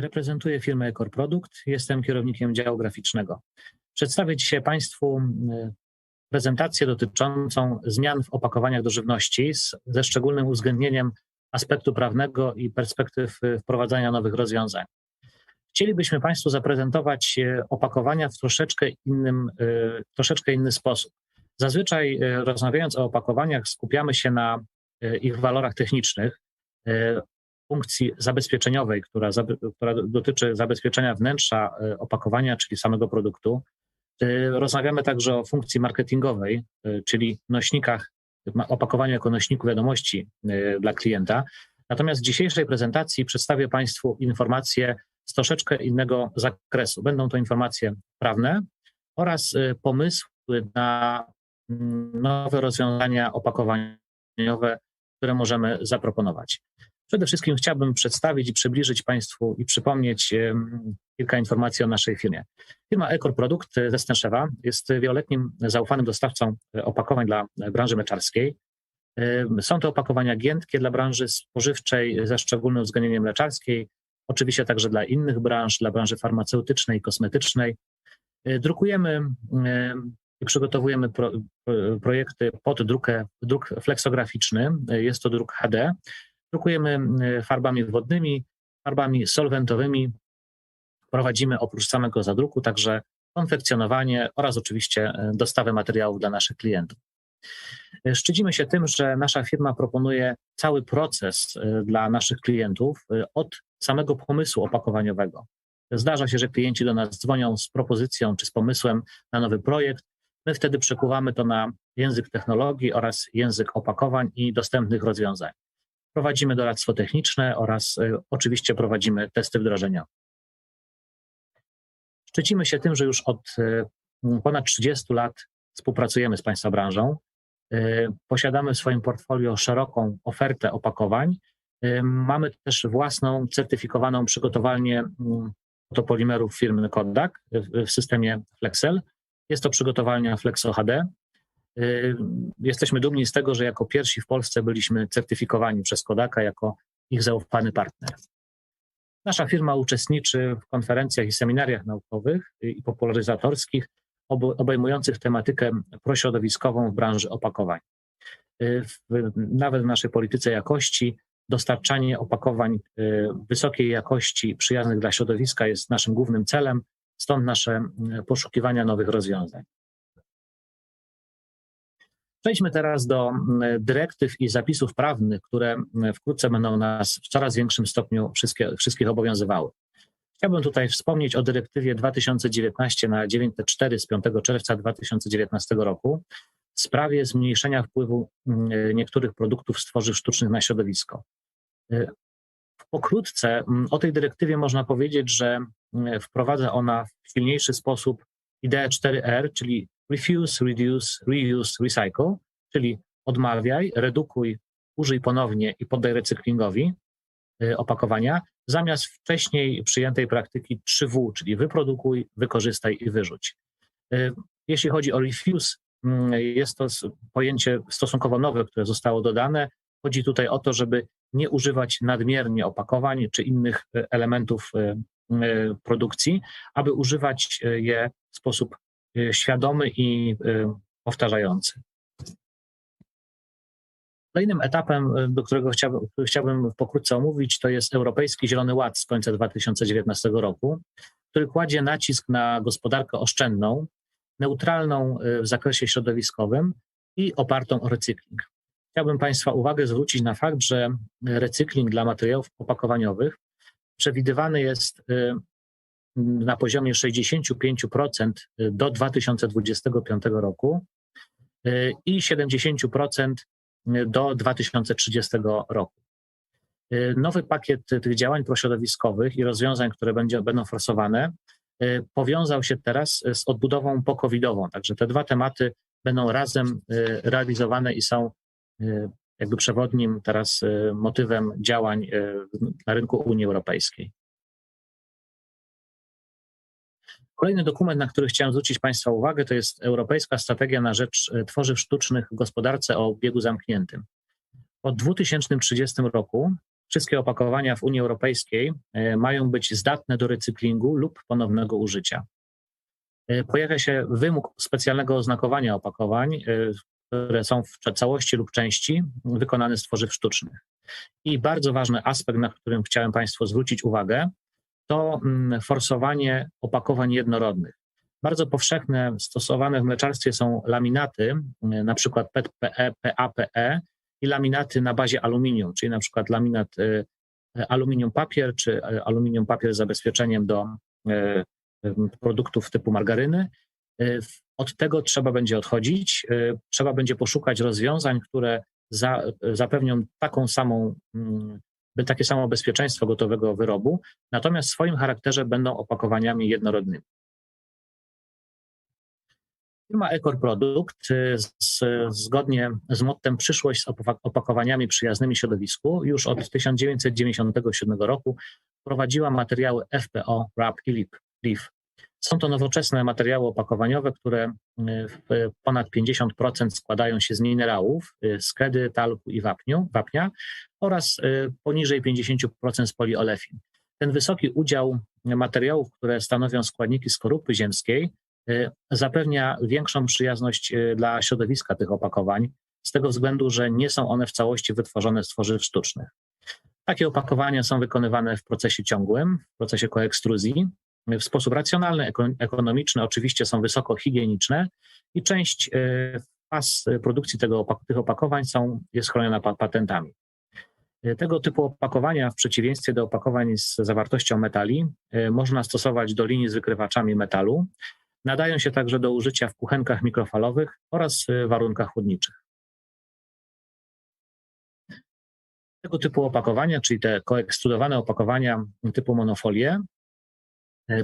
Reprezentuję firmę Ecor Product. Jestem kierownikiem działu graficznego. Przedstawię dzisiaj Państwu prezentację dotyczącą zmian w opakowaniach do żywności z, ze szczególnym uwzględnieniem aspektu prawnego i perspektyw wprowadzania nowych rozwiązań. Chcielibyśmy Państwu zaprezentować opakowania w troszeczkę, innym, troszeczkę inny sposób. Zazwyczaj rozmawiając o opakowaniach skupiamy się na ich walorach technicznych, funkcji zabezpieczeniowej, która, która dotyczy zabezpieczenia wnętrza opakowania, czyli samego produktu. Rozmawiamy także o funkcji marketingowej, czyli nośnikach, opakowaniu jako nośniku wiadomości dla klienta. Natomiast w dzisiejszej prezentacji przedstawię Państwu informacje z troszeczkę innego zakresu. Będą to informacje prawne oraz pomysły na nowe rozwiązania opakowaniowe, które możemy zaproponować. Przede wszystkim chciałbym przedstawić i przybliżyć Państwu i przypomnieć kilka informacji o naszej firmie. Firma Ecor Produkt ze Stęszewa jest wieloletnim zaufanym dostawcą opakowań dla branży mleczarskiej. Są to opakowania giętkie dla branży spożywczej ze szczególnym uwzględnieniem mleczarskiej, oczywiście także dla innych branż, dla branży farmaceutycznej kosmetycznej. Drukujemy i przygotowujemy pro, projekty pod drukę, druk fleksograficzny, jest to druk HD. Drukujemy farbami wodnymi, farbami solwentowymi. Prowadzimy oprócz samego zadruku także konfekcjonowanie oraz oczywiście dostawę materiałów dla naszych klientów. Szczycimy się tym, że nasza firma proponuje cały proces dla naszych klientów od samego pomysłu opakowaniowego. Zdarza się, że klienci do nas dzwonią z propozycją czy z pomysłem na nowy projekt. My wtedy przekuwamy to na język technologii oraz język opakowań i dostępnych rozwiązań. Prowadzimy doradztwo techniczne oraz oczywiście prowadzimy testy wdrożeniowe. Szczycimy się tym, że już od ponad 30 lat współpracujemy z Państwa branżą. Posiadamy w swoim portfolio szeroką ofertę opakowań. Mamy też własną certyfikowaną przygotowalnię fotopolimerów firmy Kodak w systemie Flexel. Jest to przygotowalnia Flexo HD. Jesteśmy dumni z tego, że jako pierwsi w Polsce byliśmy certyfikowani przez Kodaka jako ich zaufany partner. Nasza firma uczestniczy w konferencjach i seminariach naukowych i popularyzatorskich obejmujących tematykę prośrodowiskową w branży opakowań. Nawet w naszej polityce jakości dostarczanie opakowań wysokiej jakości, przyjaznych dla środowiska jest naszym głównym celem, stąd nasze poszukiwania nowych rozwiązań. Przejdźmy teraz do dyrektyw i zapisów prawnych, które wkrótce będą nas w coraz większym stopniu wszystkie, wszystkich obowiązywały. Chciałbym tutaj wspomnieć o dyrektywie 2019 na 904 z 5 czerwca 2019 roku w sprawie zmniejszenia wpływu niektórych produktów z tworzyw sztucznych na środowisko. Pokrótce o tej dyrektywie można powiedzieć, że wprowadza ona w silniejszy sposób ideę 4R, czyli refuse, reduce, reuse, recycle, czyli odmawiaj, redukuj, użyj ponownie i poddaj recyklingowi opakowania, zamiast wcześniej przyjętej praktyki 3W, czyli wyprodukuj, wykorzystaj i wyrzuć. Jeśli chodzi o refuse, jest to pojęcie stosunkowo nowe, które zostało dodane. Chodzi tutaj o to, żeby nie używać nadmiernie opakowań czy innych elementów produkcji, aby używać je w sposób świadomy i powtarzający. Kolejnym etapem, do którego chciałbym, chciałbym pokrótce omówić, to jest Europejski Zielony Ład z końca 2019 roku, który kładzie nacisk na gospodarkę oszczędną, neutralną w zakresie środowiskowym i opartą o recykling. Chciałbym Państwa uwagę zwrócić na fakt, że recykling dla materiałów opakowaniowych przewidywany jest na poziomie 65% do 2025 roku i 70% do 2030 roku. Nowy pakiet tych działań prośrodowiskowych i rozwiązań, które będzie, będą forsowane, powiązał się teraz z odbudową pokowidową. Także te dwa tematy będą razem realizowane i są jakby przewodnim teraz motywem działań na rynku Unii Europejskiej. Kolejny dokument, na który chciałem zwrócić Państwa uwagę, to jest Europejska Strategia na rzecz Tworzyw Sztucznych w Gospodarce o obiegu zamkniętym. Po 2030 roku wszystkie opakowania w Unii Europejskiej mają być zdatne do recyklingu lub ponownego użycia. Pojawia się wymóg specjalnego oznakowania opakowań, które są w całości lub części wykonane z tworzyw sztucznych. I bardzo ważny aspekt, na którym chciałem Państwu zwrócić uwagę, to mm, forsowanie opakowań jednorodnych. Bardzo powszechne stosowane w mleczarstwie są laminaty, mm, na przykład PET-PE, PAPE i laminaty na bazie aluminium, czyli na przykład laminat y, y, aluminium papier czy y, aluminium papier z zabezpieczeniem do produktów typu margaryny. Od tego trzeba będzie odchodzić. Trzeba będzie poszukać rozwiązań, które za, zapewnią taką samą mm, takie samo bezpieczeństwo gotowego wyrobu, natomiast w swoim charakterze będą opakowaniami jednorodnymi. Firma Ecor Product y, z, zgodnie z mottem Przyszłość z opakowaniami przyjaznymi środowisku już od 1997 roku prowadziła materiały FPO, RAP i LIF. Są to nowoczesne materiały opakowaniowe, które y, w ponad 50% składają się z minerałów, y, z kredy, talku i wapniu, wapnia oraz y, poniżej 50% z poliolefin. Ten wysoki udział materiałów, które stanowią składniki skorupy ziemskiej, zapewnia większą przyjazność dla środowiska tych opakowań, z tego względu, że nie są one w całości wytworzone z tworzyw sztucznych. Takie opakowania są wykonywane w procesie ciągłym, w procesie koekstruzji, w sposób racjonalny, ekonomiczny, oczywiście są wysoko higieniczne i część e, pas produkcji tego, tych opakowań są, jest chroniona patentami. E, tego typu opakowania, w przeciwieństwie do opakowań z zawartością metali, e, można stosować do linii z wykrywaczami metalu. Nadają się także do użycia w kuchenkach mikrofalowych oraz warunkach chłodniczych. Tego typu opakowania, czyli te koekstrudowane opakowania typu monofolie, E,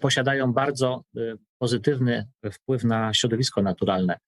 posiadają bardzo e, pozytywny wpływ na środowisko naturalne.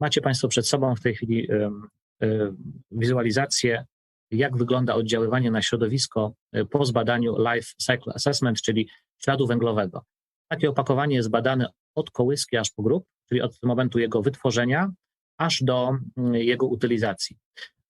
Macie Państwo przed sobą w tej chwili e, wizualizację, jak wygląda oddziaływanie na środowisko po zbadaniu Life Cycle Assessment, czyli śladu węglowego. Takie opakowanie jest badane od kołyski aż po grób, czyli od momentu jego wytworzenia aż do mm, jego utylizacji.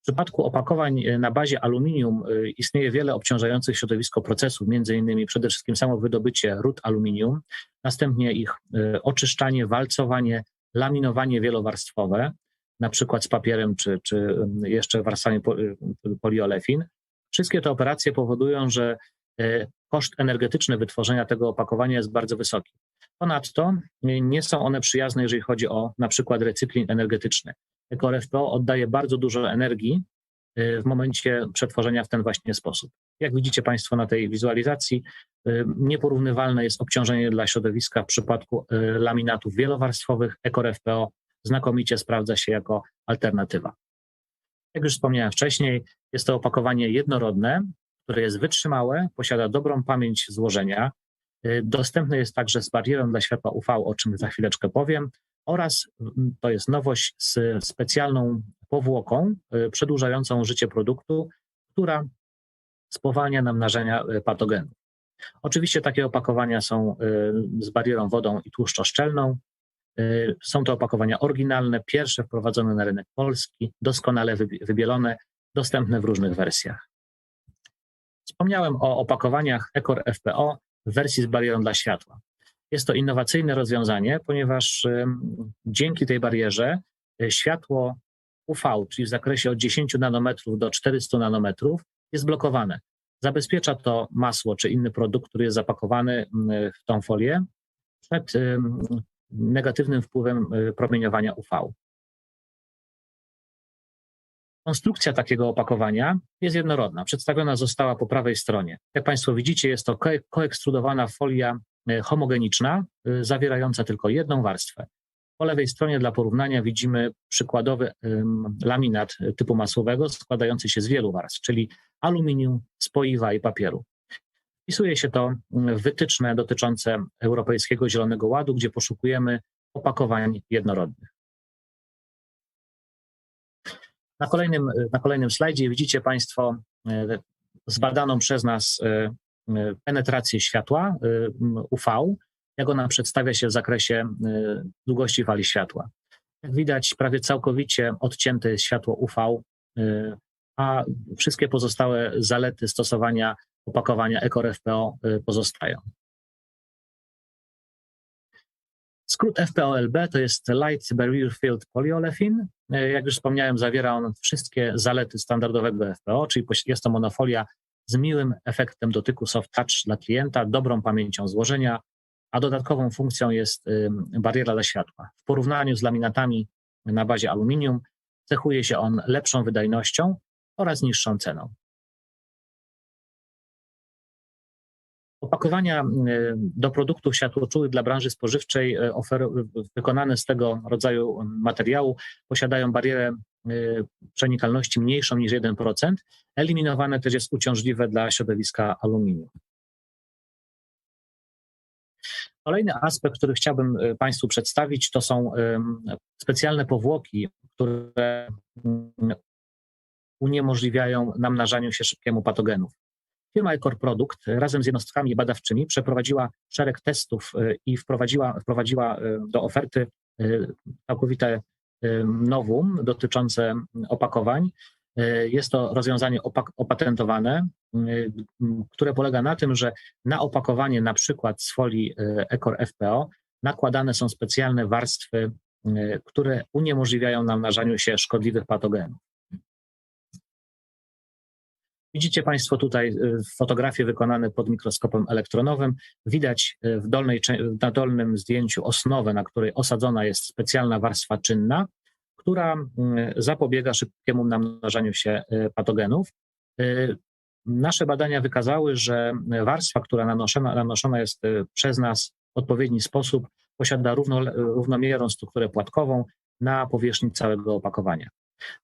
W przypadku opakowań e, na bazie aluminium e, istnieje wiele obciążających środowisko procesów, między innymi przede wszystkim samo wydobycie rud aluminium, następnie ich e, oczyszczanie, walcowanie, laminowanie wielowarstwowe, na przykład z papierem czy, czy jeszcze warstwami poliolefin. Wszystkie te operacje powodują, że koszt energetyczny wytworzenia tego opakowania jest bardzo wysoki. Ponadto nie są one przyjazne, jeżeli chodzi o na przykład recykling energetyczny. EcoRFPO oddaje bardzo dużo energii y, w momencie przetworzenia w ten właśnie sposób. Jak widzicie Państwo na tej wizualizacji, y, nieporównywalne jest obciążenie dla środowiska w przypadku y, laminatów wielowarstwowych. EcoRFPO znakomicie sprawdza się jako alternatywa. Jak już wspomniałem wcześniej, jest to opakowanie jednorodne, które jest wytrzymałe, posiada dobrą pamięć złożenia, dostępne jest także z barierą dla światła UV, o czym za chwileczkę powiem, oraz mm, to jest nowość z specjalną powłoką y, przedłużającą życie produktu, która spowalnia namnażenia y, patogenów. Oczywiście takie opakowania są y, z barierą wodą i tłuszczoszczelną. Są to opakowania oryginalne, pierwsze wprowadzone na rynek polski, doskonale wybielone, dostępne w różnych wersjach. Wspomniałem o opakowaniach Ecor FPO w wersji z barierą dla światła. Jest to innowacyjne rozwiązanie, ponieważ dzięki tej barierze e, światło UV, czyli w zakresie od 10 nanometrów do 400 nanometrów, jest blokowane. Zabezpiecza to masło czy inny produkt, który jest zapakowany w tą folię przed negatywnym wpływem e, promieniowania UV. Konstrukcja takiego opakowania jest jednorodna. Przedstawiona została po prawej stronie. Jak Państwo widzicie, jest to koekstrudowana folia homogeniczna, e, zawierająca tylko jedną warstwę. Po lewej stronie dla porównania widzimy przykładowy laminat typu masłowego składający się z wielu warstw, czyli aluminium, spoiwa i papieru. Wpisuje się to w wytyczne dotyczące Europejskiego Zielonego Ładu, gdzie poszukujemy opakowań jednorodnych. Na kolejnym, na kolejnym slajdzie widzicie Państwo zbadaną przez nas Y, penetrację światła y, UV, jak ona przedstawia się w zakresie y, długości fali światła. Jak widać, prawie całkowicie odcięte jest światło UV a wszystkie pozostałe zalety stosowania opakowania ECOR FPO pozostają. Skrót FPOLB to jest Light Barrier Field Polyolefin. Jak już wspomniałem, zawiera on wszystkie zalety standardowego FPO, czyli jest to monofolia z miłym efektem dotyku soft touch dla klienta, dobrą pamięcią złożenia, a dodatkową funkcją jest bariera dla światła. W porównaniu z laminatami na bazie aluminium cechuje się on lepszą wydajnością oraz niższą ceną. Opakowania do produktów światłoczułych dla branży spożywczej e, ofer, wykonane z tego rodzaju materiału posiadają barierę przenikalności mniejszą niż 1%. Eliminowane też jest uciążliwe dla środowiska aluminium. Kolejny aspekt, który chciałbym Państwu przedstawić, to są specjalne powłoki, które mm, uniemożliwiają namnażaniu się szybkiemu patogenów. Firma Ecor Product razem z jednostkami badawczymi przeprowadziła szereg testów y, i wprowadziła, wprowadziła y, do oferty y, całkowite nowum dotyczące opakowań. Jest to rozwiązanie opatentowane, które polega na tym, że na opakowanie na przykład z folii Ecor FPO nakładane są specjalne warstwy, które uniemożliwiają namnażaniu się szkodliwych patogenów. Widzicie Państwo tutaj y, fotografie wykonane pod mikroskopem elektronowym. Widać y, w dolnej, na dolnym zdjęciu osnowę, na której osadzona jest specjalna warstwa czynna, która y, zapobiega szybkiemu namnażaniu się patogenów. Nasze badania wykazały, że warstwa, która nanoszona, nanoszona jest przez nas w odpowiedni sposób, posiada równo, równomierną strukturę płatkową na powierzchni całego opakowania.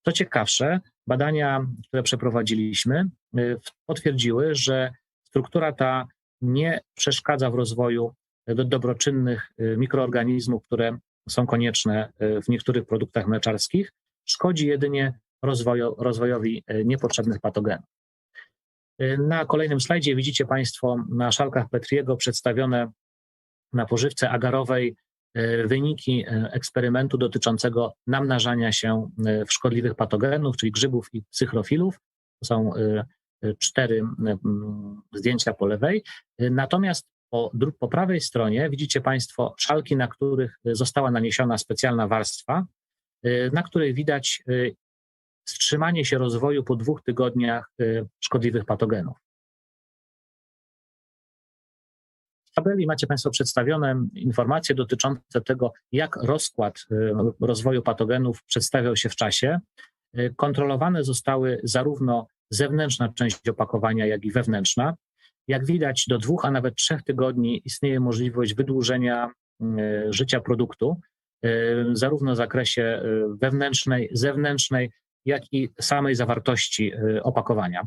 Co ciekawsze, badania, które przeprowadziliśmy, y, potwierdziły, że struktura ta nie przeszkadza w rozwoju dobroczynnych y, mikroorganizmów, które są konieczne y, w niektórych produktach mleczarskich, szkodzi jedynie rozwoju, rozwojowi niepotrzebnych patogenów. Na kolejnym slajdzie widzicie Państwo na szalkach Petriego przedstawione na pożywce agarowej wyniki e, eksperymentu dotyczącego namnażania się e, szkodliwych patogenów, czyli grzybów i psychrofilów. To są cztery zdjęcia po lewej. Natomiast po, po prawej stronie widzicie Państwo szalki, na których została naniesiona specjalna warstwa, na której widać wstrzymanie się rozwoju po dwóch tygodniach szkodliwych patogenów. Tabeli macie Państwo przedstawione informacje dotyczące tego, jak rozkład y, rozwoju patogenów przedstawiał się w czasie. Y, kontrolowane zostały zarówno zewnętrzna część opakowania, jak i wewnętrzna. Jak widać, do dwóch, a nawet trzech tygodni istnieje możliwość wydłużenia y, życia produktu, zarówno w zakresie wewnętrznej, zewnętrznej, jak i samej zawartości opakowania.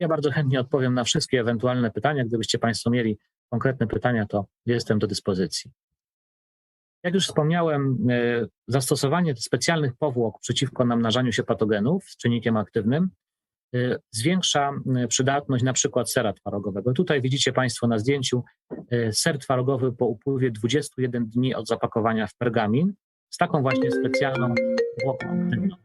Ja bardzo chętnie odpowiem na wszystkie ewentualne pytania. Gdybyście Państwo mieli konkretne pytania, to jestem do dyspozycji. Jak już wspomniałem, e, zastosowanie specjalnych powłok przeciwko namnażaniu się patogenów z czynnikiem aktywnym e, zwiększa e, przydatność na przykład sera twarogowego. Tutaj widzicie Państwo na zdjęciu ser twarogowy po upływie 21 dni od zapakowania w pergamin z taką właśnie specjalną powłoką aktywną.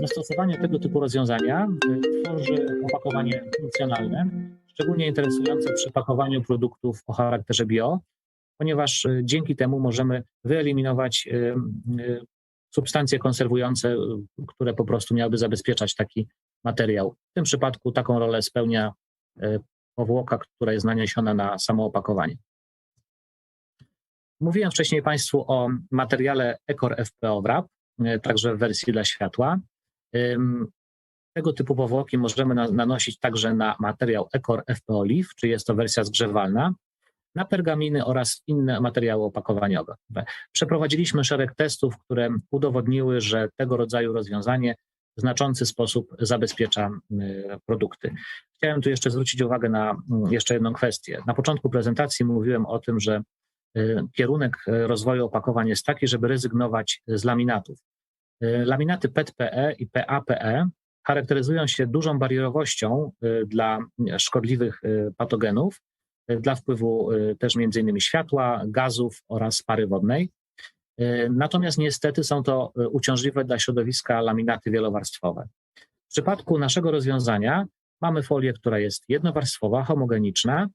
Zastosowanie tego typu rozwiązania y, tworzy opakowanie funkcjonalne, szczególnie interesujące przy pakowaniu produktów o charakterze bio, ponieważ y, dzięki temu możemy wyeliminować y, substancje konserwujące, które po prostu miałyby zabezpieczać taki materiał. W tym przypadku taką rolę spełnia powłoka, która jest naniesiona na samo opakowanie. Mówiłem wcześniej Państwu o materiale Ecor FPO Wrap, także w wersji dla światła. Tego typu powłoki możemy nanosić także na materiał Ecor FP Olive, czyli jest to wersja zgrzewalna, na pergaminy oraz inne materiały opakowaniowe. Przeprowadziliśmy szereg testów, które udowodniły, że tego rodzaju rozwiązanie w znaczący sposób zabezpiecza produkty. Chciałem tu jeszcze zwrócić uwagę na jeszcze jedną kwestię. Na początku prezentacji mówiłem o tym, że y, kierunek rozwoju opakowań jest taki, żeby rezygnować z laminatów. Y, laminaty PET-PE i PA-PE charakteryzują się dużą barierowością y, dla szkodliwych y, patogenów, dla wpływu też m.in. światła, gazów oraz pary wodnej. Natomiast niestety są to uciążliwe dla środowiska laminaty wielowarstwowe. W przypadku naszego rozwiązania mamy folię, która jest jednowarstwowa, homogeniczna,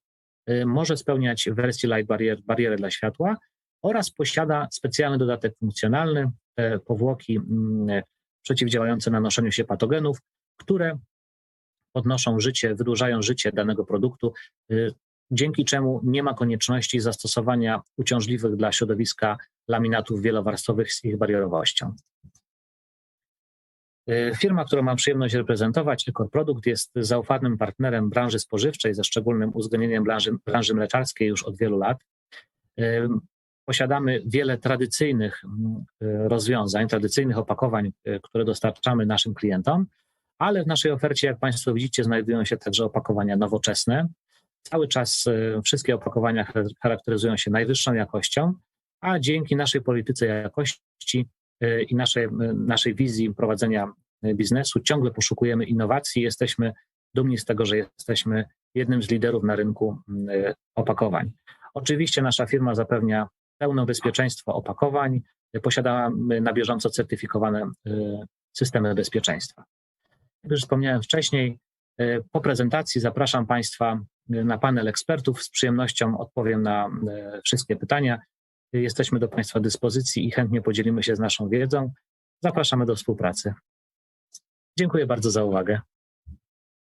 może spełniać w wersji light barrier, barierę dla światła oraz posiada specjalny dodatek funkcjonalny, powłoki mm, przeciwdziałające nanoszeniu się patogenów, które podnoszą życie, wydłużają życie danego produktu, y, dzięki czemu nie ma konieczności zastosowania uciążliwych dla środowiska laminatów wielowarstwowych z ich barierowością. Y, firma, którą mam przyjemność reprezentować, Ecor Produkt, jest zaufanym partnerem branży spożywczej ze szczególnym uwzględnieniem branży, branży mleczarskiej już od wielu lat. Posiadamy wiele tradycyjnych mm, rozwiązań, tradycyjnych opakowań, które dostarczamy naszym klientom, ale w naszej ofercie, jak Państwo widzicie, znajdują się także opakowania nowoczesne. Cały czas e, wszystkie opakowania charakteryzują się najwyższą jakością, a dzięki naszej polityce jakości e, i naszej, e, naszej wizji prowadzenia biznesu ciągle poszukujemy innowacji. Jesteśmy dumni z tego, że jesteśmy jednym z liderów na rynku opakowań. Oczywiście nasza firma zapewnia pełne bezpieczeństwo opakowań, posiadamy na bieżąco certyfikowane systemy bezpieczeństwa. Jak już wspomniałem wcześniej, e, po prezentacji zapraszam Państwa e, na panel ekspertów. Z przyjemnością odpowiem na wszystkie pytania. Jesteśmy do Państwa dyspozycji i chętnie podzielimy się z naszą wiedzą. Zapraszamy do współpracy. Dziękuję bardzo za uwagę.